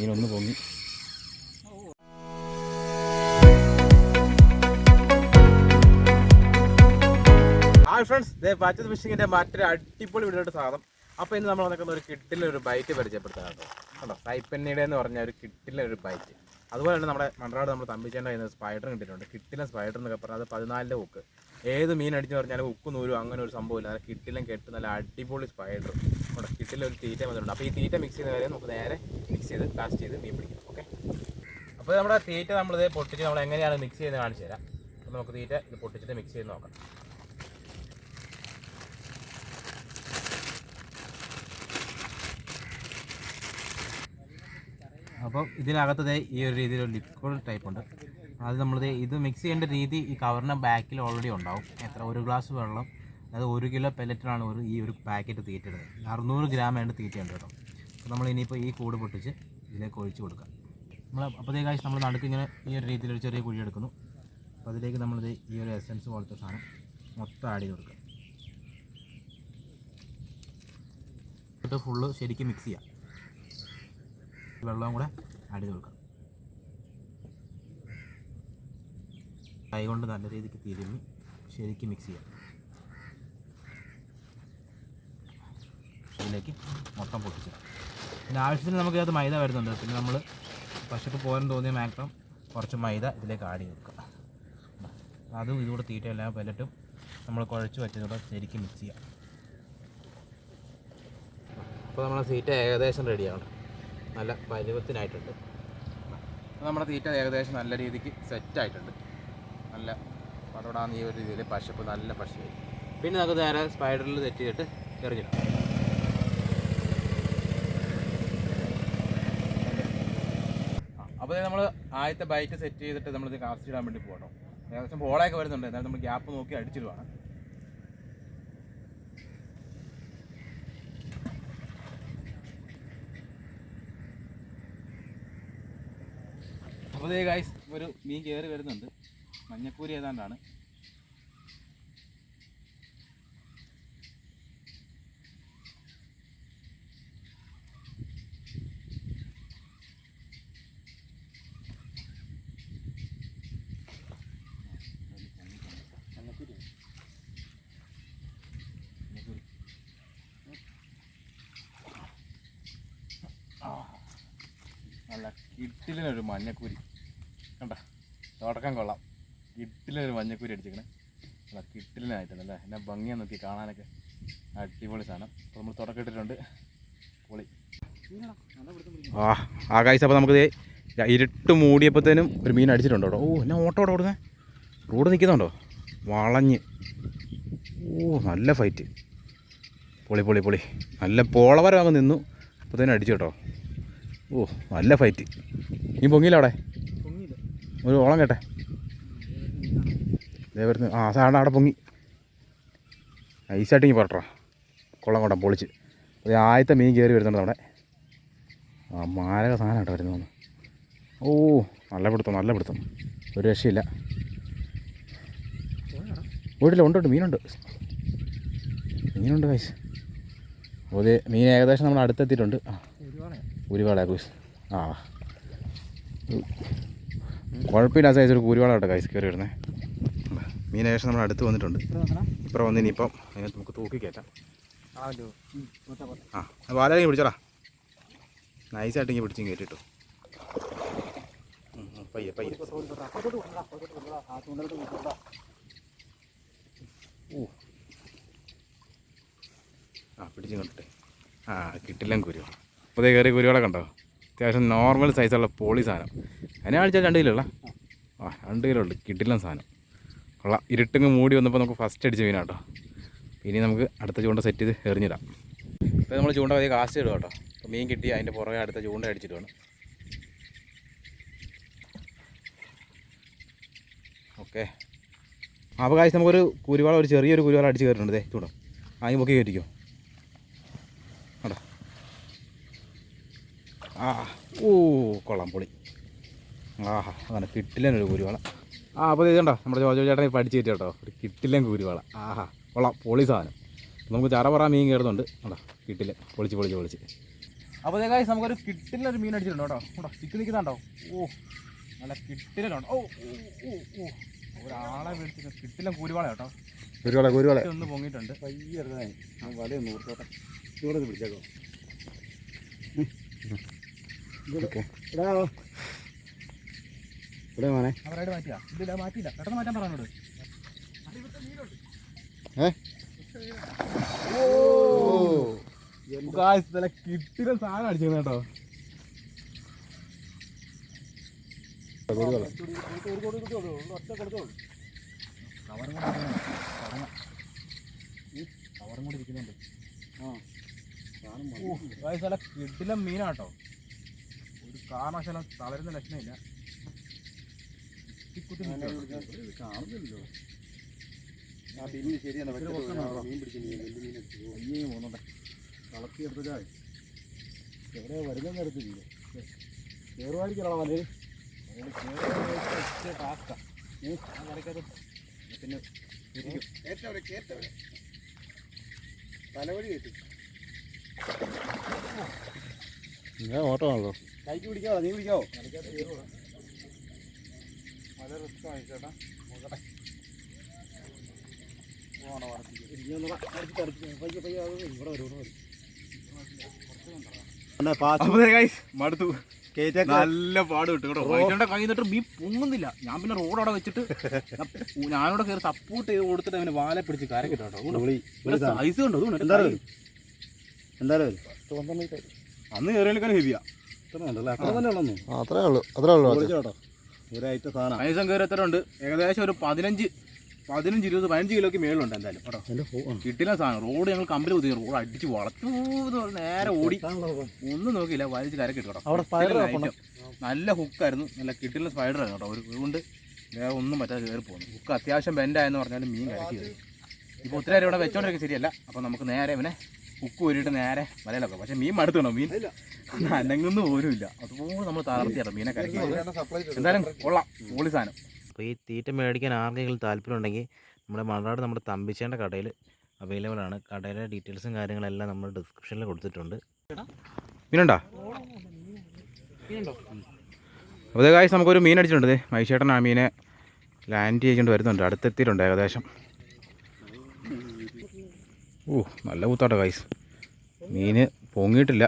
മീനൊന്ന് പൊങ്ങി. Hi friends ദേ പാച്ചത് ഫിഷിങ്ങിന്റെ മറ്റൊരു അടിപൊളി വീഡിയോയുടെ സാധനം. അപ്പോൾ ഇന്ന് നമ്മൾ നിൽക്കുന്ന ഒരു കിട്ടിലൊരു ബൈറ്റ് പരിചയപ്പെടുത്താം കേട്ടോ. കണ്ടോ? സൈപ്പന്നയുടെ എന്ന് പറഞ്ഞ ഒരു കിട്ടിലെ ഒരു ബൈറ്റ് അതുപോലെ തന്നെ നമ്മുടെ മണ്ണാട് നമ്മൾ തമ്പിച്ചേണ്ട കയ്യിൽ സ്പൈഡർ കിട്ടിയിട്ടുണ്ട്. കിട്ടിലെ സ്പൈഡർ എന്നൊക്കെ പറഞ്ഞാൽ അത് പതിനാലിന്റെ ഹുക്ക് ഏത് മീൻ അടിച്ചു പറഞ്ഞാലും ഉക്ക് നൂരും അങ്ങനെ ഒരു സംഭവമില്ല. നല്ല കിട്ടിലും കെട്ട് നല്ല അടിപൊളി സ്പൈഡർ കേട്ടോ കിട്ടിലെ ഒരു തീറ്റ വന്നിട്ടുണ്ട്. അപ്പോൾ ഈ തീറ്റ മിക്സ് ചെയ്യുന്ന കാര്യം നമുക്ക് നേരെ മിക്സ് ചെയ്ത് കാസ്റ്റ് ചെയ്ത് മീൻ പിടിക്കും. ഓക്കെ അപ്പോൾ നമ്മുടെ തീറ്റ നമ്മളിത് പൊട്ടിച്ച് നമ്മൾ എങ്ങനെയാണ് മിക്സ് ചെയ്യുന്നത് കാണിച്ചു തരാം. അപ്പോൾ നമുക്ക് തീറ്റ ഇത് പൊട്ടിച്ചിട്ട് മിക്സ് ചെയ്ത് നോക്കാം. അപ്പോൾ ഇതിനകത്തത് ഈ ഒരു രീതിയിലൊരു ലിക്വിഡ് ടൈപ്പ് ഉണ്ട്. അത് നമ്മളിത് ഇത് മിക്സ് ചെയ്യേണ്ട രീതി ഈ കവറിന്റെ ബാക്കിൽ ഓൾറെഡി ഉണ്ടാവും. എത്ര? ഒരു ഗ്ലാസ് വെള്ളം. അതായത് ഒരു കിലോ പെല്ലറ്റിനാണ് ഒരു ഈ ഒരു പാക്കറ്റ് തീറ്റ ഇടുന്നത് അറുന്നൂറ് ഗ്രാം ആയിട്ട് തീറ്റേണ്ടത് കേട്ടോ. അപ്പോൾ നമ്മൾ ഇനിയിപ്പോൾ ഈ കൂട് പൊട്ടിച്ച് ഇതിലേക്ക് ഒഴിച്ച് കൊടുക്കാം നമ്മൾ അപ്പോഴത്തേക്കാഴ്ച നമ്മൾ നടുക്ക് ഇങ്ങനെ ഈ ഒരു രീതിയിൽ ഒരു ചെറിയ കുഴി എടുക്കുന്നു. അപ്പോൾ അതിലേക്ക് നമ്മളിത് ഈ ഒരു എസൻസ് പോലത്തെ സാധനം മൊത്തം ആഡ് ചെയ്ത് കൊടുക്കുക. എന്നിട്ട് ഫുള്ള് ശരിക്കും മിക്സ് ചെയ്യാം. വെള്ളവും കൂടെ ആഡ് ചെയ്ത് കൊടുക്കാം. കൈ കൊണ്ട് നല്ല രീതിക്ക് തിരുമ്മി ശരിക്കും മിക്സ് ചെയ്യാം. ഇതിലേക്ക് മൊത്തം പൊട്ടിച്ചിടാം പിന്നെ ആവശ്യത്തിന് നമുക്ക് മൈദ വരുന്നുണ്ട്. പിന്നെ നമ്മൾ പശുക്ക് പോകാൻ തോന്നിയ മാക്സിമം കുറച്ച് മൈദ ഇതിലേക്ക് ആഡ് ചെയ്ത് കൊടുക്കാം അതും ഇതുകൂടെ തീറ്റ എല്ലാം പെല്ലറ്റും നമ്മൾ കുഴച്ച് വെച്ചതോടെ ശരിക്കും മിക്സ് ചെയ്യാം. അപ്പോൾ നമ്മുടെ തീറ്റ ഏകദേശം റെഡിയാണ് നല്ല പരുവത്തിനായിട്ടുണ്ട്. നമ്മുടെ തീറ്റ ഏകദേശം നല്ല രീതിക്ക് സെറ്റായിട്ടുണ്ട് നല്ല പടപടാന്ന് ഈ ഒരു രീതിയിൽ പശപ്പ് നല്ല പശയായി പിന്നെ നമുക്ക് നേരെ സ്പൈഡറിൽ തെറ്റ് ചെയ്തിട്ട് എറിഞ്ഞിടാം. അപ്പോൾ നമ്മൾ ആദ്യത്തെ ബൈക്ക് സെറ്റ് ചെയ്തിട്ട് നമ്മളിത് കാസ്റ്റ് ഇടാൻ വേണ്ടി പോകണം. ഏകദേശം ബോളൊക്കെ വരുന്നുണ്ട്. എന്നാലും നമ്മൾ ഗ്യാപ്പ് നോക്കി അടിച്ചിടുവാണ്. അപ്പോൾ ഗായ്സ് ഒരു മീൻ കയറി വരുന്നുണ്ട്. മഞ്ഞക്കൂരി ഏതാണ്ടാണ്? നല്ല ഇട്ടിലിനൊരു മഞ്ഞക്കൂരി. കണ്ട തുടക്കം കൊള്ളാം. ഇട്ടിലിനൊരു മഞ്ഞക്കൂരി അടിച്ചിരിക്കണേ. നല്ല കിട്ടിലിനായിട്ടുണ്ടല്ലേ എന്നെ ഭംഗിയാണ് നോക്കി കാണാനൊക്കെ. അടിപൊളി സാധനം. അപ്പോൾ നമ്മൾ തുടക്കം ഇട്ടിട്ടുണ്ട്. പൊളി. ആ ആ കാഴ്ച അപ്പോൾ നമുക്ക് ഇരുട്ട് മൂടിയപ്പോഴത്തേനും ഒരു മീൻ അടിച്ചിട്ടുണ്ടോ? കേട്ടോ ഓ എന്നാ ഓട്ടോ ഓടെ ഓടുന്നേ റോഡ് നിൽക്കുന്നുണ്ടോ? വളഞ്ഞ്. ഓ നല്ല ഫൈറ്റ് പൊളി പൊളി പൊളി. നല്ല പോളവരം അങ്ങ് നിന്നു. അപ്പോഴത്തേനും അടിച്ചു കേട്ടോ. ഓ നല്ല ഫൈറ്റ് നീ പൊങ്ങിയില്ല അവിടെ? ഒരു ഓളം കേട്ടെ. ദേ വരുന്നു. ആ സാറിന് അവിടെ പൊങ്ങി. ഐസായിട്ട് ഇനി പറട്ടാ കൊള്ളം കൊണ്ടാ പൊളിച്ച്. അത് ആദ്യത്തെ മീൻ കയറി വരുന്നുണ്ട് അവിടെ. ആ മാരക സാധനം കേട്ടോ വരുന്നു ഓ നല്ല പിടുത്തം നല്ല പിടുത്തം. ഒരു രക്ഷയില്ല. വീട്ടിൽ ഉണ്ട് ഉണ്ട് മീനുണ്ട് മീനുണ്ട് കൈസ് ഇത് മീൻ ഏകദേശം നമ്മൾ അടുത്തെത്തിയിട്ടുണ്ട്. ആ കുരുവാള ആ. കുഴപ്പമില്ല സൈസ് ഒരു കുരുവാള കേട്ടോ കൈസ് കയറി വരുന്നത് മീൻ ഏകദേശം നമ്മൾ അടുത്ത് വന്നിട്ടുണ്ട്. ഇപ്പം വന്ന് ഇനിയിപ്പം അതിനകത്ത് നമുക്ക് തൂക്കി കയറ്റാം. ആ വാലി പിടിച്ചോടാ. നൈസായിട്ട് ഇങ്ങനെ പിടിച്ചും കയറ്റിട്ടു പയ്യെ പയ്യെ. ഓ ആ പിടിച്ചും കണ്ടിട്ടെ ആ കിട്ടില്ല കുരുവാള ദേ കയറി കുരുവാള കണ്ടോ? അത്യാവശ്യം നോർമൽ സൈസുള്ള പോളി സാധനം. അതിനെ കാണിച്ചാൽ രണ്ട് കിലോ ഉള്ള? ആ രണ്ട് കിലോ ഉണ്ട്. കിട്ടില്ല സാധനം. കൊള്ളാം. ഇരുട്ടിങ്ങ് മൂടി വന്നപ്പോൾ നമുക്ക് ഫസ്റ്റ് അടിച്ച മീനാട്ടോ ഇനി നമുക്ക് അടുത്ത ചൂണ്ട സെറ്റ് ചെയ്ത് എറിഞ്ഞിടാം. ഇപ്പോൾ നമ്മൾ ചൂണ്ട വലിയ കാസ്റ്റ് ഇടുക കേട്ടോ അപ്പോൾ മീൻ കിട്ടി അതിന്റെ പുറകെ അടുത്ത ചൂണ്ട അടിച്ചിടുവാണ്. ഓക്കെ. അപ്പോൾ കാശ് നമുക്കൊരു കുരുവാള ഒരു ചെറിയൊരു കുരുവാള അടിച്ച് കയറിയിട്ടുണ്ട് ചൂണ്ട. ആ ഈ പൊക്കി കയറ്റിക്കോ കേട്ടോ ആ ഓ കൊള്ളാം പൊളി. ആഹാ അങ്ങനെ കിട്ടില്ലൊരു കുരുവാള ആ അപ്പോൾ ഇത് കണ്ടോ നമ്മുടെ ജോജോ ചേട്ടനെ പഠിച്ച് അടിച്ച് കേട്ടോ. ഒരു കിട്ടില്ല കുരുവാള ആഹാ കൊള്ളാം പൊളി സാധനം. നമുക്ക് ചറ പറ മീൻ കയറുന്നുണ്ട്. കണ്ടോ കിട്ടില്ല. പൊളിച്ച് പൊളിച്ച് പൊളിച്ച്. അപ്പോൾ അതേ കാര്യം നമുക്കൊരു കിട്ടിലൊരു മീൻ അടിച്ചിട്ടുണ്ട് കേട്ടോ. കേട്ടോ സ്റ്റിക്ക് നിൽക്കുന്നുണ്ടോ ഓ നല്ല കിട്ടിലുണ്ട് ഓ ഓ ഓ ഓ. ഒരാളെ വിളിച്ചിട്ട് കിട്ടില്ല കുരുവാള കേട്ടോ. കുരുവള കുരുവള ഒന്ന് പൊങ്ങിയിട്ടുണ്ട്. പയ്യെ വലയൊന്ന് ചൂടൊന്ന് ഇവിടെ പിടിച്ചേക്കോ. ഇവിടെ മോനെ? കിട്ടിലും സാധനം അടിച്ചു കേട്ടോ കുരുവള കവറും കൂടെ ഇരിക്കുന്നുണ്ട്. തുടങ്ങാം. ഈ കവറും കൂടി ഇരിക്കുന്നുണ്ട് ആ. Guys, നല്ല കിടിലം മീനാട്ടോ കാരണവശാലും തളരുന്ന ലക്ഷണമില്ല. കാണുന്നില്ലല്ലോ. ആ പിന്നെ ശരിയാണ്. മീൻ അയ്യേ പോകുന്നുണ്ട് കളത്തി എവിടെ കയറുമായിരിക്കണോ പിന്നെ തലവഴി കിട്ടി. ഓട്ടമാണല്ലോ. കൈക്ക് പിടിക്കാവോ നീ പിടിക്കാവോ വളരെ റിസ്ക് ചേട്ടാ. നോക്കട്ടെ മടുത്തു. നല്ല പാട് കിട്ടും കേട്ടോ. വൈകിട്ട് കൈ നിന്നിട്ട് മീൻ പൊങ്ങുന്നില്ല. ഞാൻ പിന്നെ റോഡ് അവിടെ വെച്ചിട്ട് ഞാൻ- ഞാനിവിടെ കയറി സപ്പോർട്ട് ചെയ്ത് കൊടുത്തിട്ട് അവന് വാലെ പിടിച്ച് കര കിട്ടും. കേട്ടോ സൈസ് കണ്ടോ? എന്താ എന്താ അന്ന് കയറിയാലും ഹെവിയാ അത്ര ഉള്ളൂ. അത്രേ ഉള്ളൂ കയറി എത്ര ഉണ്ട് ഏകദേശം ഒരു പതിനഞ്ച് പതിനഞ്ച് ഇരുപത് പതിനഞ്ച് കിലോക്ക് മേളുണ്ട് എന്തായാലും. കേട്ടോ കിട്ടില്ല സാധനം. റോഡ് ഞങ്ങൾ കമ്പനി കുത്തി റോഡ് അടിച്ച് വളച്ചു നേരെ ഓടി. ഒന്നും നോക്കിയില്ല വലിച്ച് കര കിട്ടും. നല്ല ഹുക്കായിരുന്നു നല്ല കിട്ടില്ല സ്പൈഡർ ആയിരുന്നു കേട്ടോ. ഒരു അതുകൊണ്ട് വേറെ ഒന്നും പറ്റാതെ കയറി പോകുന്നു ഹുക്ക് അത്യാവശ്യം ബെൻഡായെന്ന് പറഞ്ഞാൽ മീൻ കരക്കി ഇപ്പൊ ഇപ്പോൾ ഒത്തിരി ഇവിടെ വെച്ചോണ്ടിരിക്കുക ശരിയല്ല. അപ്പോൾ നമുക്ക് നേരെ ഇവനെ ഹുക്ക് ഊരിയിട്ട് നേരെ വലയിലൊക്കെ പക്ഷെ മീൻ മടുത്തണോ മീൻ? അനങ്ങുന്നു പോലും ഇല്ല അതുപോലെ നമ്മൾ തളർത്തിയാണ് മീനെ കരക്കി എന്തായാലും കൊള്ളാം. പൊളി സാധനം. അപ്പോൾ ഈ തീറ്റ മേടിക്കാൻ ആർക്കെങ്കിലും താല്പര്യമുണ്ടെങ്കിൽ നമ്മുടെ മണ്ണാട് നമ്മുടെ തമ്പിച്ചേന്റെ കടയിൽ അവൈലബിൾ ആണ്. കടയിലെ ഡീറ്റെയിൽസും കാര്യങ്ങളെല്ലാം നമ്മൾ ഡിസ്ക്രിപ്ഷനിൽ കൊടുത്തിട്ടുണ്ട്. മീനുണ്ടോ? അപ്പോൾ കാര്യം നമുക്കൊരു മീൻ അടിച്ചിട്ടുണ്ട്. മൈശേട്ടൻ ആ മീനെ ലാൻഡ് ചെയ്യേണ്ടി വരുന്നുണ്ട്. അടുത്തെത്തിയിട്ടുണ്ട് ഏകദേശം. ഓ നല്ല കൂത്താട്ടോ ഗൈസ് മീന് പൊങ്ങിയിട്ടില്ല.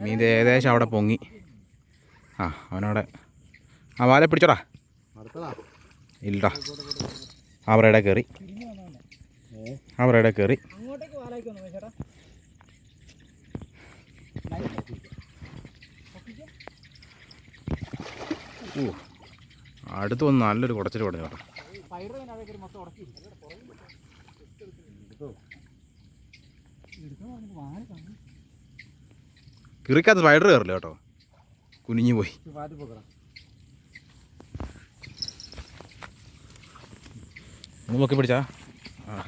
മീൻ ഏകദേശം അവിടെ പൊങ്ങി. ആ അവനവിടെ. ആ വാല പിടിച്ചോടാ. ഇല്ലടാ. അവരുടെ കയറി അവരുടെ കയറി ഓ അടുത്ത് വന്ന് നല്ലൊരു കുടച്ചിട്ട് കുടഞ്ഞു കേട്ടോ. കിറിക്കകത്ത് സ്പൈഡർ കയറില്ല കേട്ടോ. കുനിഞ്ഞു പോയി. നമുക്ക് നോക്കി പിടിച്ചാ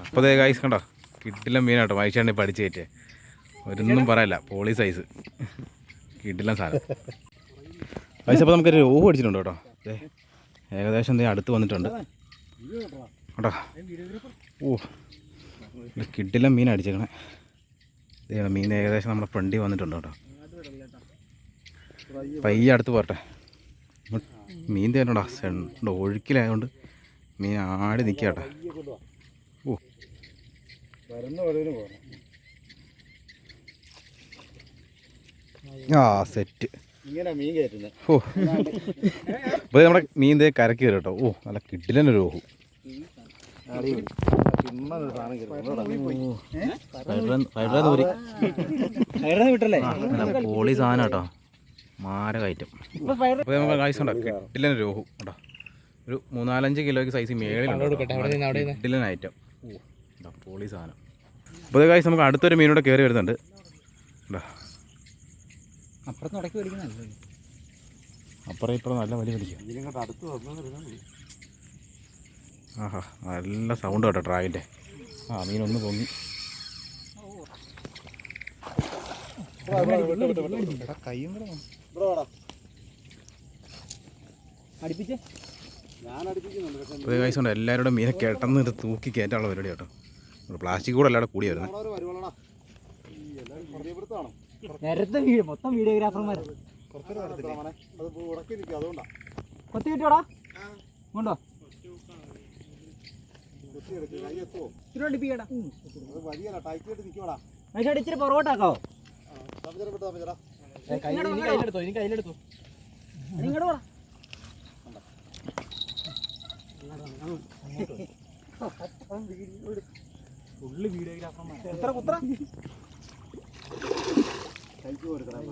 അപ്പോൾ അതേ ഗൈസ് കണ്ടോ? കിട്ടില്ല മീനാട്ടോ മൈഷാണ്ടി പഠിച്ചു കയറ്റേ ഒരൊന്നും പറയല്ല. പോളി സൈസ് കിട്ടില്ല സാധനം. പൈസ അപ്പോൾ നമുക്കൊരു ഓഹ് അടിച്ചിട്ടുണ്ട് കേട്ടോ. ദേ ഏകദേശം എന്തെങ്കിലും അടുത്ത് വന്നിട്ടുണ്ട്. കേട്ടോ ഓ കിട്ടില്ല മീൻ അടിച്ചേക്കണേ. മീൻ ഏകദേശം നമ്മുടെ ഫ്രണ്ടിൽ വന്നിട്ടുണ്ട് കേട്ടോ. പയ്യെ അടുത്ത് പോട്ടെ മീൻ തേനോടാ സെണ്ടോ ഒഴുക്കിലായതുകൊണ്ട് മീൻ ആടി നിൽക്കുക കേട്ടോ. ഓ. ആ സെറ്റ് ഓ ഇപ്പോൾ നമ്മുടെ മീൻ കരക്ക് കയറി കേട്ടോ. ഓ നല്ല കിട്ടിലൊരു ഓഹു. പോളി സാധനം കേട്ടോ. മാര കയറ്റം. അപ്പോൾ നമുക്ക് ഉണ്ടോ? കിട്ടിലൊരു രോഹു കേട്ടോ. ഒരു മൂന്നാലഞ്ച് കിലോയ്ക്ക് സൈസ് മേളിലുണ്ട് കിട്ടില്ല ഐറ്റം ഓ പോളി സാധനം. അപ്പോൾ കാശ് നമുക്ക് അടുത്തൊരു മീനൂടെ കയറി വരുന്നുണ്ട്. അപ്പുറത്ത് അപ്പുറം ഇപ്പുറം നല്ല വലിയ പിടിക്കും ഇതിനിങ്ങോട്ട് അടുത്ത് വന്നു ആഹാ നല്ല സൗണ്ട് കേട്ടോ ട്രാഗിന്റെ ആ മീനൊന്ന് പൊങ്ങി. ണ്ട് ഉണ്ട് എല്ലാവരുടെ മീനെ കെട്ടെന്ന് ഇത് തൂക്കി കയറ്റാനുള്ള പരിപാടി കേട്ടോ. പ്ലാസ്റ്റിക് കൂടെ അല്ലാതെ കൂടി വരുന്നത് എല്ലാവരും മൊത്തം കൊത്തി കിട്ടിയോടാ? കൊണ്ടോ? ഇച്ചിരി തപ്പിച്ചേരാ കയ്യിലെടുത്തോ ഇനി കയ്യിലെടുത്തോ. നിങ്ങടെ പറ ഫുള്ള് വീഡിയോഗ്രാഫർമാർ എത്ര കുത്ര? കൈക്ക് കൊടുക്കണം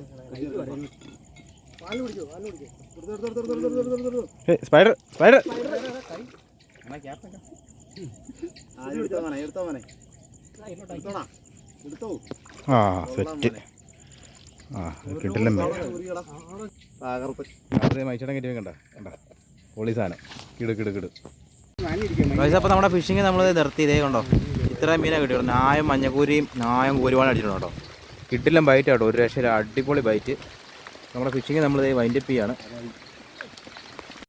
പാൽ പിടിക്കോ പാൽ പിടിക്കോ എടുത്തോ സ്പൈഡർ സ്പൈഡർ ആ ആ സെറ്റ്. ആ കിട്ടില്ല തകർത്ത് അത് മൈച്ചടം കയറ്റി കണ്ട കണ്ട? പൊളി സാധനം. കിടു കിടു കിടു. അപ്പോൾ നമ്മുടെ ഫിഷിങ് നമ്മൾ നിർത്തി. ഇതേ കണ്ടോ? ഇത്രയും മീനാ കിട്ടിയോ നായും മഞ്ഞക്കൂരിയും നായും കൂരുവാണ് അടിച്ചിട്ടുണ്ട് കേട്ടോ. കിട്ടില്ല ബൈറ്റ് കേട്ടോ ഒരു രക്ഷയില്ല. അടിപൊളി ബൈറ്റ് നമ്മുടെ ഫിഷിങ് നമ്മൾ വൈൻഡപ്പ് ചെയ്യാണ്.